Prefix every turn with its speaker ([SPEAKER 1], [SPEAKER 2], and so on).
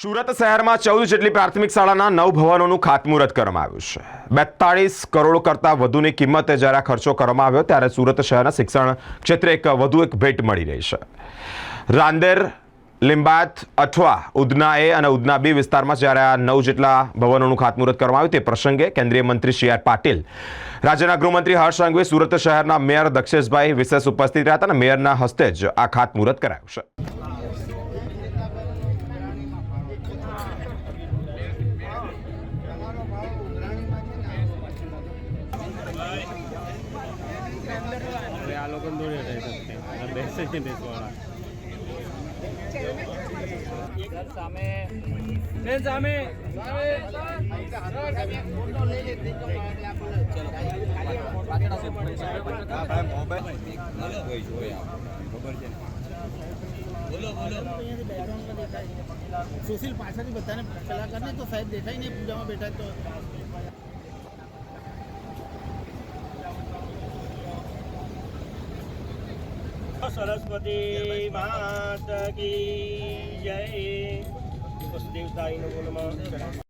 [SPEAKER 1] સુરત શહેરમાં ચૌદ જેટલી પ્રાથમિક શાળાના નવ ભવનોનું ખાતમુહૂર્ત કરવામાં આવ્યું છે. બેતાળીસ કરોડ કરતાં વધુની કિંમતે જ્યારે ખર્ચો કરવામાં આવ્યો ત્યારે સુરત શહેરના શિક્ષણ ક્ષેત્રે એક વધુ એક ભેટ મળી રહી છે. રાંદેર, લિંબાયત અથવા ઉદના એ અને ઉદના બી વિસ્તારમાં જ્યારે આ નવ જેટલા ભવનોનું ખાતમુહૂર્ત કરવામાં આવ્યું તે પ્રસંગે કેન્દ્રીય મંત્રી સી આર પાટીલ, રાજ્યના ગૃહમંત્રી હર્ષ સંઘવી, સુરત શહેરના મેયર દક્ષેશભાઈ વિશેષ ઉપસ્થિત રહ્યા હતા અને મેયરના હસ્તે જ આ ખાતમુહૂર્ત કરાયું છે.
[SPEAKER 2] આ લોકો દોડે રહે છે આ બેસે છે બેસવાળા.
[SPEAKER 3] સુશીલ પાછળથી બધાને પેલા કરીને તો સાહેબ દેખાય નહીં, પૂજામાં બેઠા તો.
[SPEAKER 4] સરસ્વતી માત કી જય. વસુદેવ સાઈનો બોલમાં.